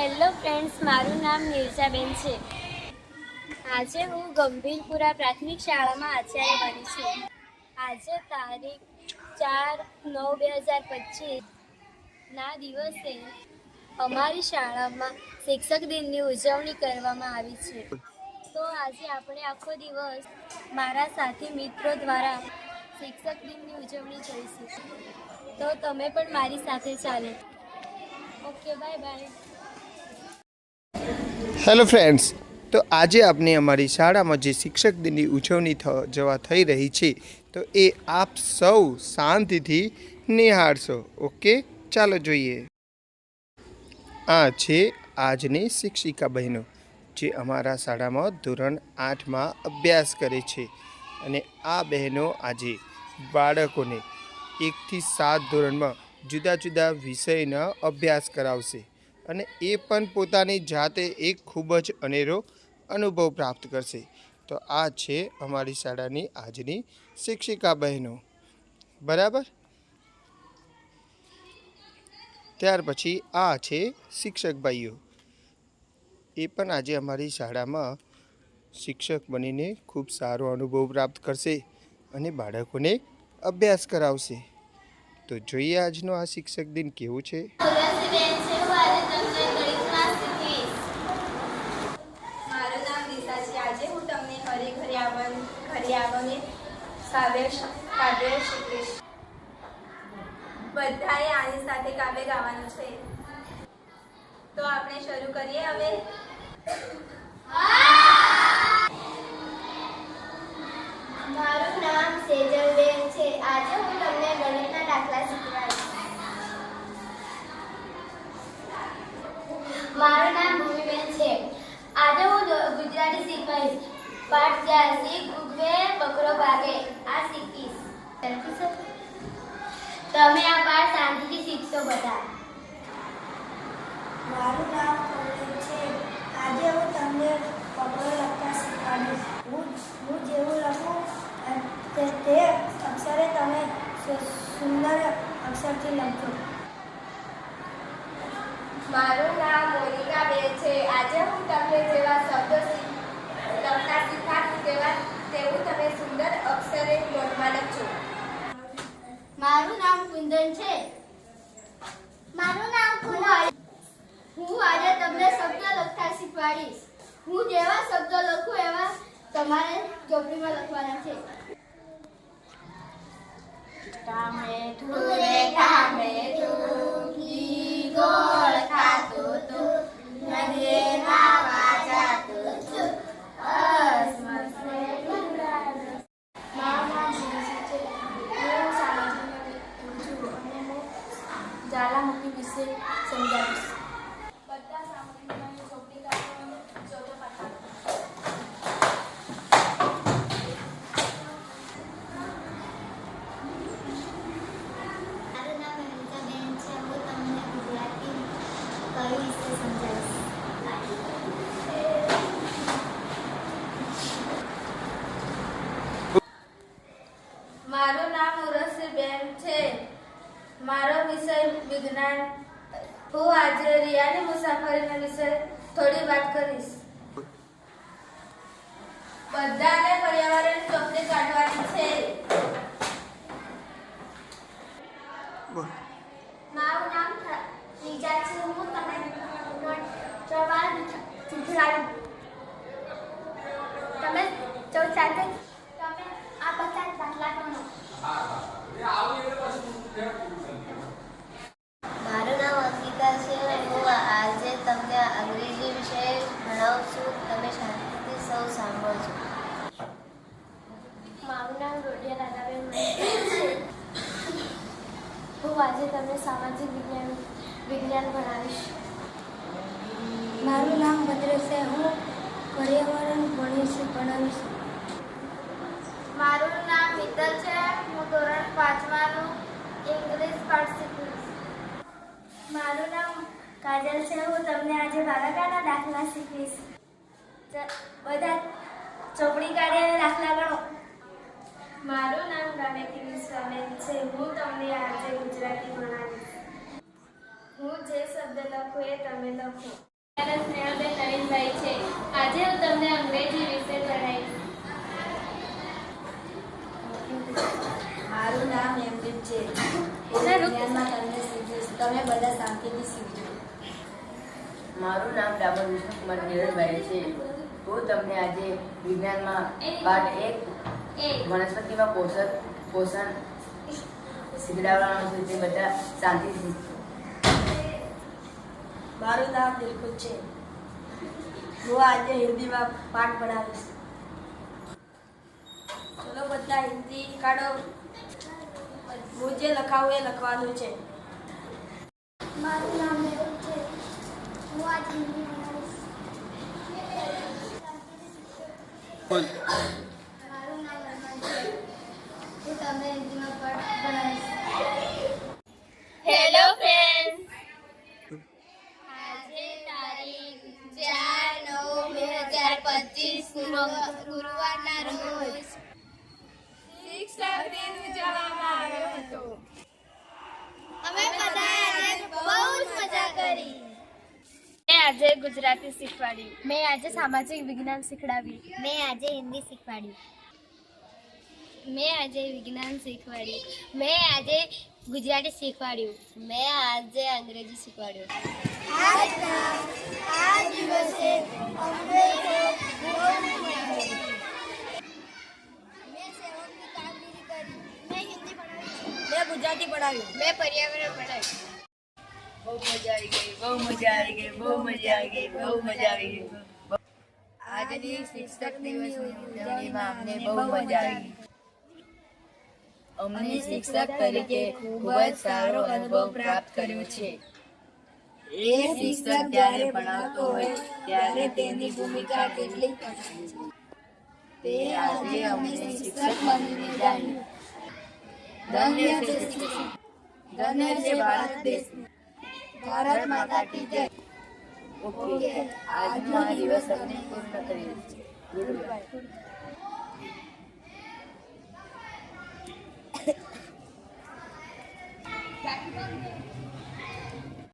Hello friends મારું નામ નિર્જાબેન છે. આજે હું ગંભીરપુરા પ્રાથમિક શાળામાં આચાર્ય બની છું. આજે તારીખ ચાર નવ બે હજાર પચીસના દિવસે અમારી શાળામાં શિક્ષક દિનની ઉજવણી કરવામાં આવી છે. તો આજે આપણે આખો દિવસ મારા સાથી મિત્રો દ્વારા શિક્ષક દિનની ઉજવણી કરીશું. તો તમે પણ મારી સાથે ચાલો. Okay bye bye hello friends તો આજે આપણે અમારી શાળામાં જે શિક્ષક દિનની ઉજવણી જવા થઈ રહી છે, તો એ આપ સૌ શાંતિથી નિહાળશો. ઓકે ચાલો જોઈએ. આ છે આજની શિક્ષિકા બહેનો, જે અમારા શાળામાં ધોરણ આઠમાં અભ્યાસ કરે છે. અને આ બહેનો આજે બાળકોને એકથી સાત ધોરણમાં જુદા જુદા વિષયના અભ્યાસ કરાવશે. અને એ પણ પોતાની જાતે એક ખૂબ જ અનેરો અનુભવ પ્રાપ્ત કરશે. તો આ છે અમારી શાળાની આજની શિક્ષિકા બહેનો. બરાબર? ત્યાર પછી આ છે શિક્ષક ભાઈઓ. એ પણ આજે અમારી શાળામાં શિક્ષક બનીને ખૂબ સારો અનુભવ પ્રાપ્ત કરશે અને બાળકોને અભ્યાસ કરાવશે. તો જોઈએ આજનો આ શિક્ષક દિન કેવું છે તુલસીબેન છે હું આજે તમને ગણિત ક્લાસ શીખવીશ મારું નામ દિશા છે. આજે હું તમને ઘરે ઘરે આવવાનું બધાએ આની સાથે કાવ્ય ગાવાનું છે. તો આપણે શરૂ કરીએ હવે. મારું નામ સેજલબેન છે. આજે હું તમને ગણિતના દાખલા શીખવાડીશ. મારું નામ ભૂમિબેન છે. આજે હું ગુજરાતી શીખવાઈશ પાઠ ચાર શીખ ઉગવે બકરો ભાગે. આ શીખીશ. તમે આ પાઠ શાંતિથી શીખશો બધા. મારું નામ કમલેશ છે. આજે હું તમને પકડો લખતા શીખવાડીશ. હું હું જેવું લખું તે અક્ષરે તમે સુંદર અક્ષરથી લખજો. મારું નામ મોનિકા બેન છે. આજે હું તમને જેવા શબ્દો લખતા શીખાડું તેવા તેવું તમે સુંદર અક્ષરે નોટમાં લખજો મારું નામ કુંદન છે. મારું નામ કુંદન હું આજે તમને શબ્દ લખતા શીખવાડીશ. હું જેવા શબ્દો લખું એવા તમારે ચોપડીમાં લખવાના છે. ટામેટું ધૂરે ટામેટું ઘી ગોળ ખાતું તું નદીએ નાવા જાતું તું અસમસ રે ડુંગરાનો. મારું નામ શિવાસી છે હું સામાજિકમાં છું અને હું જ્વાલામુખી વિશે સમજાવીશ બધા સામગ્રીમાં ચોપડી કાઢો અને ચોથો પાઠ મારું નામ અનિતાબેન છે હું તમને ગુજરાતી કવિ વિશે સમજાવીશ મારું નામ ઉર્વશીબેન છે મારો વિષય વિજ્ઞાન હું આજે રિયાની મુસાફરીના વિશે થોડી વાત કરીશ. બધાને પર્યાવરણ ચોપડી કાઢવાની છે. મારું નામ રીજા છે. હું તમને પ્રવાહ શીખવાડું તમે ચૌ સાથે તમે આ બધા દાખલા ગણો મારું નામ અંકિતા છે હું આજે તમને અંગ્રેજી વિષય ભણાવું છું તમે શાંતિથી સૌ સાંભળજો મારું નામ રોડિયા દાદાબેન મહેતા છે હું આજે તમને સામાજિક વિજ્ઞાન વિજ્ઞાન ભણાવીશ. મારું નામ ભદ્ર છે હું પર્યાવરણ ભણીશ ભણાવીશ. મારું નામ મિત્તલ છે હું ધોરણ પાંચમાનું ઇંગ્લિશ પાઠ શીખવીશ મારું નામ કાજલ છે હું તમને આજે ભાગાકારના દાખલા શીખવીશ. બધા ચોપડી કાઢીને દાખલા ગણો મારું નામ ગાયત્રી વિશ્વાબેન છે. હું તમને આજે ગુજરાતી ભણાવીશ. હું જે શબ્દ લખું એ તમે લખો. મારા સ્નેહબેન નવીનભાઈ છે. આજે હું તમને અંગ્રેજી વિશે જણાવીશ મારું નામ એમદીપ છે. વિજ્ઞાનમાં તમને તમે બધા શાંતિથી શીખજો. મારું નામ ડાબર વિષ્ણુકુમાર નીરજભાઈ છે. હું તમને આજે વિજ્ઞાનમાં પાઠ એક વનસ્પતિમાં પોષક પોષણ શીખડાવવાનું છે તે બધા શાંતિથી મારું નામ દિલખુદ છે. હું આજે હિન્દીમાં પાઠ ભણાવીશ. ચલો બધા હિન્દી કાઢો. હું જે લખાવું એ લખવાનું છે. મારું નામ મેહુલ છે. હું આજે હિન્દી ગુરુવારના રોજ શિક્ષક દિન ઉજવવામાં આવ્યો હતો અમે બધાએ આજે બહુ જ મજા કરી. મેં આજે ગુજરાતી શીખવાડી. મેં આજે સામાજિક વિજ્ઞાન શીખડાવી. મેં આજે હિન્દી શીખવાડ્યું મેં આજે વિજ્ઞાન શીખવાડી. મેં આજે ગુજરાતી શીખવાડ્યું. મેં આજે અંગ્રેજી શીખવાડ્યું. આજના આ દિવસે અમને તો બહુ મજા આવી. મેં સેવનની કામગીરી કરી મેં હિન્દી ભણાવી મેં ગુજરાતી ભણાવ્યું મેં પર્યાવરણ ભણાવ્યું બહુ મજા આવી ગઈ બહુ મજા આવી ગઈ બહુ મજા આવી ગઈ બહુ મજા આવી ગઈ. આજની શિક્ષક દિવસ ઉજવણીમાં અમને બહુ મજા આવી. અમને શિક્ષક તરીકે ખૂબ જ સારો અનુભવ પ્રાપ્ત કર્યો છે. એ શિક્ષક જ્યારે ભણાવતો હોય ત્યારે તેની ભૂમિકા કેટલી કઠિન છે. તે આજે અમે શિક્ષક બનીને જાણ્યું धन्य धन्य से भारत देश भारत माता की जय ઓકે આજનો આ દિવસ તમને પૂર્ણ કરીએ છીએ ગુડ બાય